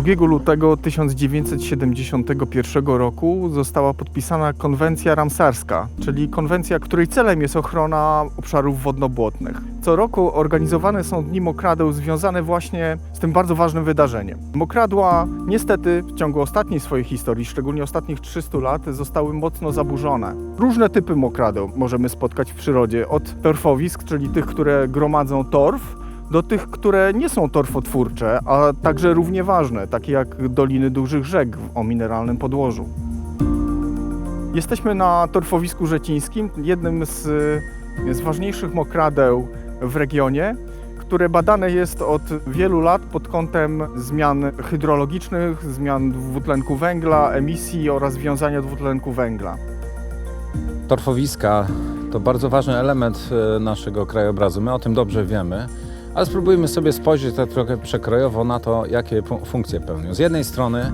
2 lutego 1971 roku została podpisana konwencja ramsarska, czyli konwencja, której celem jest ochrona obszarów wodnobłotnych. Co roku organizowane są dni mokradeł związane właśnie z tym bardzo ważnym wydarzeniem. Mokradła niestety w ciągu ostatniej swojej historii, szczególnie ostatnich 300 lat, zostały mocno zaburzone. Różne typy mokradeł możemy spotkać w przyrodzie, od torfowisk, czyli tych, które gromadzą torf, do tych, które nie są torfotwórcze, a także równie ważne, takie jak doliny dużych rzek o mineralnym podłożu. Jesteśmy na torfowisku rzecińskim, jednym z, z ważniejszych mokradeł w regionie, które badane jest od wielu lat pod kątem zmian hydrologicznych, zmian dwutlenku węgla, emisji oraz wiązania dwutlenku węgla. Torfowiska to bardzo ważny element e, naszego krajobrazu. My o tym dobrze wiemy, ale spróbujmy sobie spojrzeć tak trochę przekrojowo na to, jakie fu- funkcje pełnią. Z jednej strony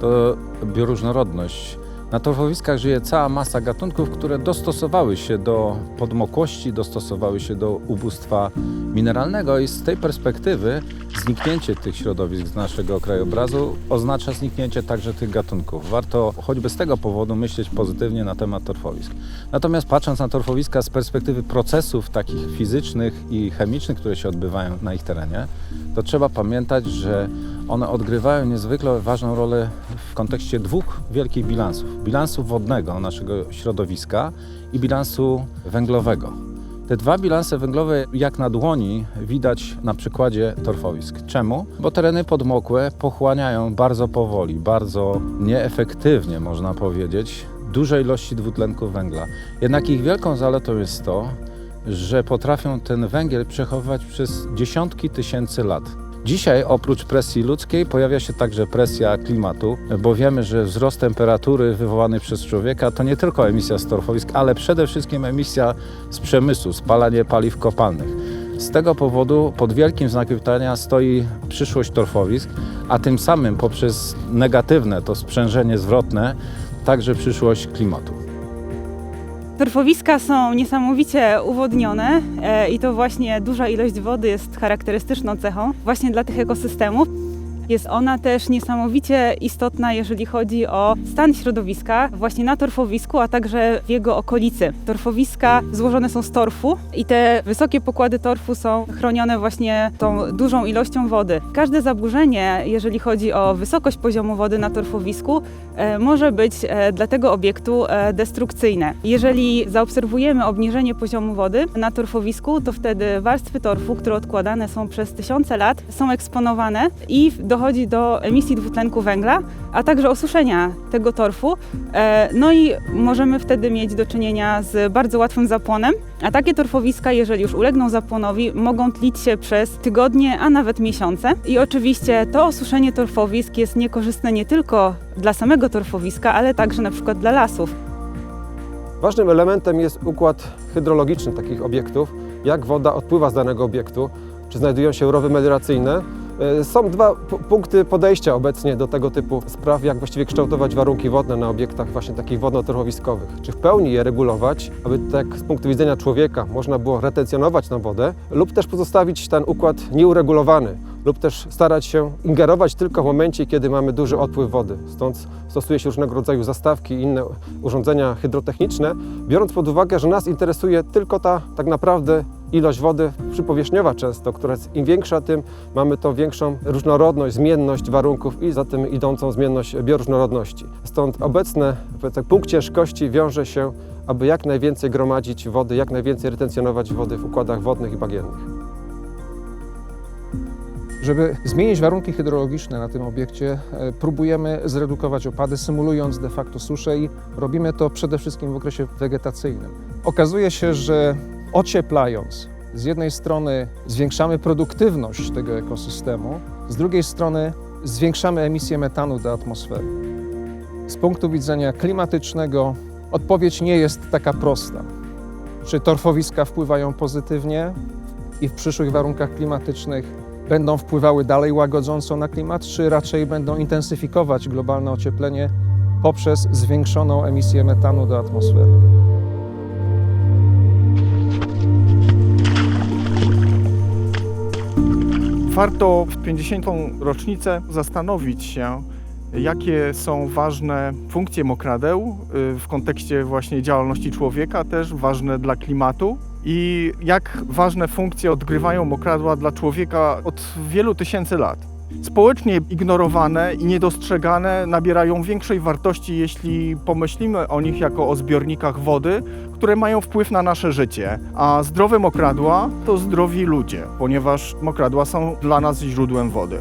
to bioróżnorodność. Na torfowiskach żyje cała masa gatunków, które dostosowały się do podmokłości, dostosowały się do ubóstwa mineralnego i z tej perspektywy zniknięcie tych środowisk z naszego krajobrazu oznacza zniknięcie także tych gatunków. Warto choćby z tego powodu myśleć pozytywnie na temat torfowisk. Natomiast patrząc na torfowiska z perspektywy procesów takich fizycznych i chemicznych, które się odbywają na ich terenie, to trzeba pamiętać, że one odgrywają niezwykle ważną rolę kontekście dwóch wielkich bilansów. Bilansu wodnego naszego środowiska i bilansu węglowego. Te dwa bilanse węglowe, jak na dłoni, widać na przykładzie torfowisk. Czemu? Bo tereny podmokłe pochłaniają bardzo powoli, bardzo nieefektywnie, można powiedzieć, duże ilości dwutlenku węgla. Jednak ich wielką zaletą jest to, że potrafią ten węgiel przechowywać przez dziesiątki tysięcy lat. Dzisiaj oprócz presji ludzkiej pojawia się także presja klimatu, bo wiemy, że wzrost temperatury wywołany przez człowieka to nie tylko emisja z torfowisk, ale przede wszystkim emisja z przemysłu, spalanie paliw kopalnych. Z tego powodu pod wielkim znakiem pytania stoi przyszłość torfowisk, a tym samym poprzez negatywne to sprzężenie zwrotne także przyszłość klimatu. Torfowiska są niesamowicie uwodnione e, i to właśnie duża ilość wody jest charakterystyczną cechą właśnie dla tych ekosystemów. Jest ona też niesamowicie istotna, jeżeli chodzi o stan środowiska właśnie na torfowisku, a także w jego okolicy. Torfowiska złożone są z torfu i te wysokie pokłady torfu są chronione właśnie tą dużą ilością wody. Każde zaburzenie, jeżeli chodzi o wysokość poziomu wody na torfowisku, e, może być e, dla tego obiektu e, destrukcyjne. Jeżeli zaobserwujemy obniżenie poziomu wody na torfowisku, to wtedy warstwy torfu, które odkładane są przez tysiące lat, są eksponowane i dochodzi do emisji dwutlenku węgla, a także osuszenia tego torfu. E, No i możemy wtedy mieć do czynienia z bardzo łatwym zapłonem, a takie torfowiska, jeżeli już ulegną zapłonowi, mogą tlić się przez tygodnie, a nawet miesiące. I oczywiście to osuszenie torfowisk jest niekorzystne nie tylko dla samego torfowiska, ale także na przykład dla lasów. Ważnym elementem jest układ hydrologiczny takich obiektów, jak woda odpływa z danego obiektu, czy znajdują się rowy melioracyjne. E, Są dwa pu- punkty podejścia obecnie do tego typu spraw, jak właściwie kształtować warunki wodne na obiektach właśnie takich wodno-torfowiskowych. Czy w pełni je regulować, aby tak z punktu widzenia człowieka można było retencjonować na wodę, lub też pozostawić ten układ nieuregulowany, lub też starać się ingerować tylko w momencie, kiedy mamy duży odpływ wody. Stąd stosuje się różnego rodzaju zastawki i inne urządzenia hydrotechniczne, biorąc pod uwagę, że nas interesuje tylko ta tak naprawdę ilość wody przypowierzchniowa często, która jest im większa, tym mamy tą większą różnorodność, zmienność warunków i za tym idącą zmienność bioróżnorodności. Stąd obecny punkt ciężkości wiąże się, aby jak najwięcej gromadzić wody, jak najwięcej retencjonować wody w układach wodnych i bagiennych. Żeby zmienić warunki hydrologiczne na tym obiekcie, e, próbujemy zredukować opady, symulując de facto suszę i robimy to przede wszystkim w okresie wegetacyjnym. Okazuje się, że ocieplając, z jednej strony zwiększamy produktywność tego ekosystemu, z drugiej strony zwiększamy emisję metanu do atmosfery. Z punktu widzenia klimatycznego odpowiedź nie jest taka prosta. Czy torfowiska wpływają pozytywnie i w przyszłych warunkach klimatycznych będą wpływały dalej łagodząco na klimat, czy raczej będą intensyfikować globalne ocieplenie poprzez zwiększoną emisję metanu do atmosfery. Warto w 50. rocznicę zastanowić się, jakie są ważne funkcje mokradeł y, w kontekście właśnie działalności człowieka, też ważne dla klimatu i jak ważne funkcje odgrywają mokradła dla człowieka od wielu tysięcy lat. Społecznie ignorowane i niedostrzegane nabierają większej wartości, jeśli pomyślimy o nich jako o zbiornikach wody, które mają wpływ na nasze życie. A zdrowe mokradła to zdrowi ludzie, ponieważ mokradła są dla nas źródłem wody.